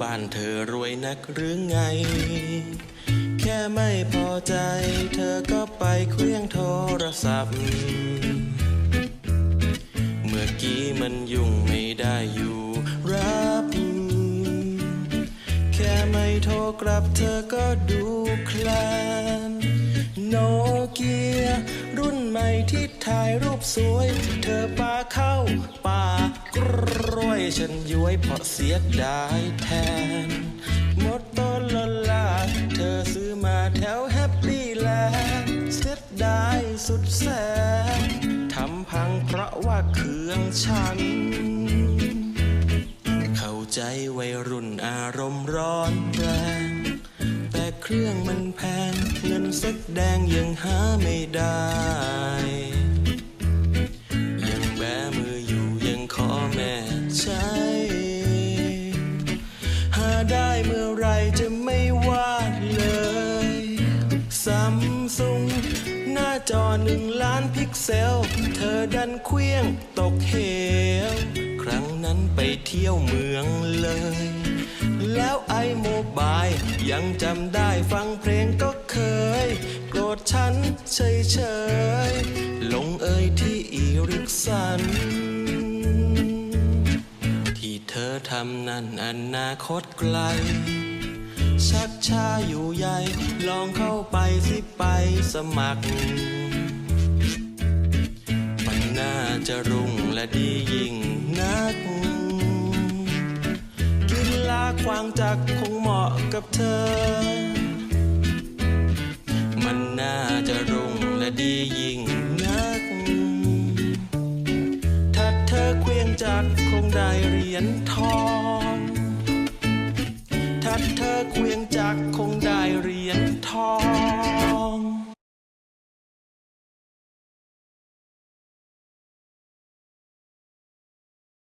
บ้านเธอรวยนักหรือไง แค่ไม่พอใจ เธอก็ไปเครื่องโทรศัพท์ เมื่อกี้มันยุ่งไม่ได้อยู่รับ แค่ไม่โทรกลับเธอก็ดูคลานโนเกียรุ่นใหม่ที่ถ่ายรูปสวย เธอปาเข้าป่ากร ฉันย้วยเพราะเสียดายแทน หมดต้นลลาเธอซื้อมาแถวแฮปปี้แลนด์เสียดายสุดแสนทำพังเพราะว่าเครื่องฉัน เข้าใจวัยรุ่นอารมณ์ร้อนแรงแต่เครื่องมันแพง เงินสักแดงยังหาไม่ได้ ได้เมื่อไรจะไม่วาดเลยซัมซุงหน้าจอหนึ่งล้านพิกเซล เธอดันเคลี้ยงตกเหว ครั้งนั้นไปเที่ยวเมืองเลย แล้วไอโมบายยังจำได้ฟังเพลงก็เคย โกรธฉันเฉยเฉยๆลงเอยที่อีริกสันำนั้นอนาคตไกล ชักช้าอยู่ใหญ่ ลองเข้าไปสิไปสมัคร มันน่าจะรุ่งและดียิ่งนัก กินลาควางจักรคงเหมาะกับเธอ มันน่า จักคงได้เหรียญทอง ถ้าเธอเควียงจักคงได้เหรียญทอง